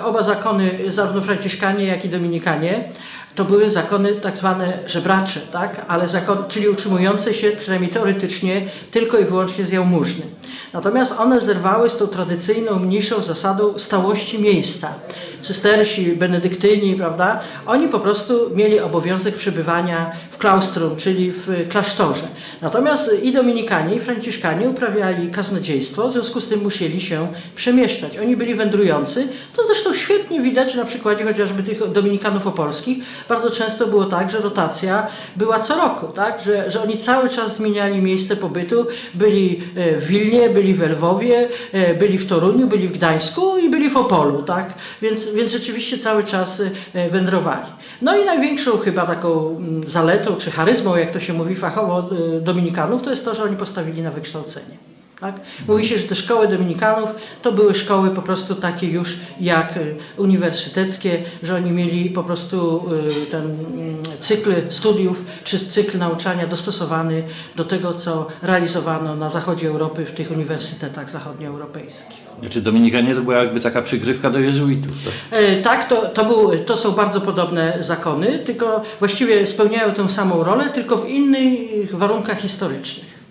Oba zakony, zarówno franciszkanie, jak i dominikanie, to były zakony tak zwane żebracze, tak? ale zakon, czyli utrzymujące się przynajmniej teoretycznie tylko i wyłącznie z jałmużny. Natomiast one zerwały z tą tradycyjną, mniejszą zasadą stałości miejsca. Cystersi, benedyktyni, prawda? Oni po prostu mieli obowiązek przebywania w klaustrum, czyli w klasztorze. Natomiast i dominikanie, i franciszkanie uprawiali kaznodziejstwo, w związku z tym musieli się przemieszczać. Oni byli wędrujący. To zresztą świetnie widać na przykładzie chociażby tych dominikanów opolskich. Bardzo często było tak, że rotacja była co roku, tak? że, że oni cały czas zmieniali miejsce pobytu. Byli e, w Wilnie, byli w Lwowie, e, byli w Toruniu, byli w Gdańsku i byli w Opolu. Tak? Więc, więc rzeczywiście cały czas e, wędrowali. No i największą chyba taką mm, zaletą, czy charyzmą, jak to się mówi fachowo, e, dominikanów, to jest to, że oni postawili na wykształcenie. Tak? Mówi się, że te szkoły dominikanów to były szkoły po prostu takie już jak y, uniwersyteckie, że oni mieli po prostu y, ten mm, cykl studiów czy cykl nauczania dostosowany do tego, co realizowano na zachodzie Europy w tych uniwersytetach zachodnioeuropejskich. Znaczy Dominikanie to była jakby taka przygrywka do jezuitów. Tak? E, Tak, to, to, był, to są bardzo podobne zakony, tylko właściwie spełniają tę samą rolę, tylko w innych warunkach historycznych.